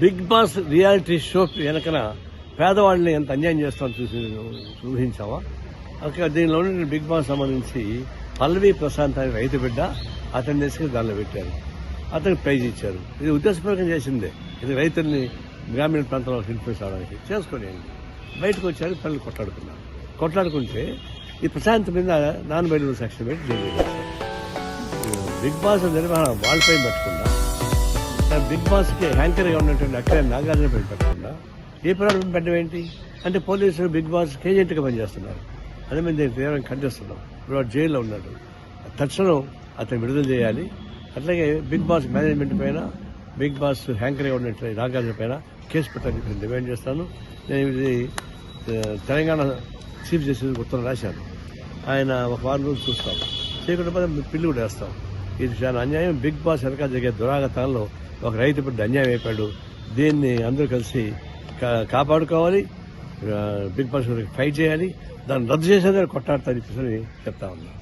Big boss reality show వెనకన పేదవాళ్ళని ఎంత అన్యాయం చేస్తామని చూసి ఊహించావా? అక్కడ దీనిలోనే బిగ్ బాస్ సంబంధించి పల్లవి ప్రశాంత్ అనే రైతు బిడ్డ అతన్ని తీసుకుని దానిలో పెట్టారు. అతనికి ప్రైజ్ ఇచ్చారు. ఇది ఉద్దేశపూర్వకం చేసిందే. ఇది రైతుల్ని గ్రామీణ ప్రాంతంలో ఇన్ఫ్లుయెన్స్ చేసుకొని బయటకు వచ్చారు పిల్లలు కొట్లాడుకున్నారు. కొట్లాడుకుంటే ఈ ప్రశాంత్ మీద నాన్ బయట సెక్షన్ పెట్టి బిగ్ బాస్ నిర్వహణ వాళ్ళపై పెట్టుకున్నారు బిగ్ బాస్కి హ్యాంకర్గా ఉన్నటువంటి అక్కడ నాగార్జున పెట్టకుండా ఏ ప్రాబ్లం పెట్టడం ఏంటి? అంటే పోలీసులు బిగ్ బాస్ ఏజెంట్ పనిచేస్తున్నారు. అదే మేము దీన్ని తీవ్రంగా ఖండిస్తున్నాం ఇప్పుడు వాడు జైల్లో ఉన్నాడు. తక్షణం అతను విడుదల చేయాలి. అట్లాగే బిగ్ బాస్ మేనేజ్మెంట్ పైన బిగ్ బాస్ హ్యాంకర్గా ఉన్నట్టు ఉన్నటువంటి నాగార్జున పైన కేసు పెట్టాలని నేను డిమాండ్ చేస్తాను. నేను ఇది తెలంగాణ చీఫ్ జస్టిస్ ఉత్తరం రాశాను. ఆయన ఒక వారం రోజులు చూస్తాం. చేయకుండా పోతే పిల్లి కూడా వేస్తాం. ఇది చాలా అన్యాయం. బిగ్ బాస్ వెనక జరిగే దురాగతాల్లో ఒక రైతు బిడ్డ అన్యాయం అయిపోయాడు. దీన్ని అందరూ కలిసి కాపాడుకోవాలి. బిగ్ బాస్ ఫైట్ చేయాలి. దాన్ని రద్దు చేసేదాన్ని కొట్టాడతారని చెప్పేసి చెప్తా ఉన్నాను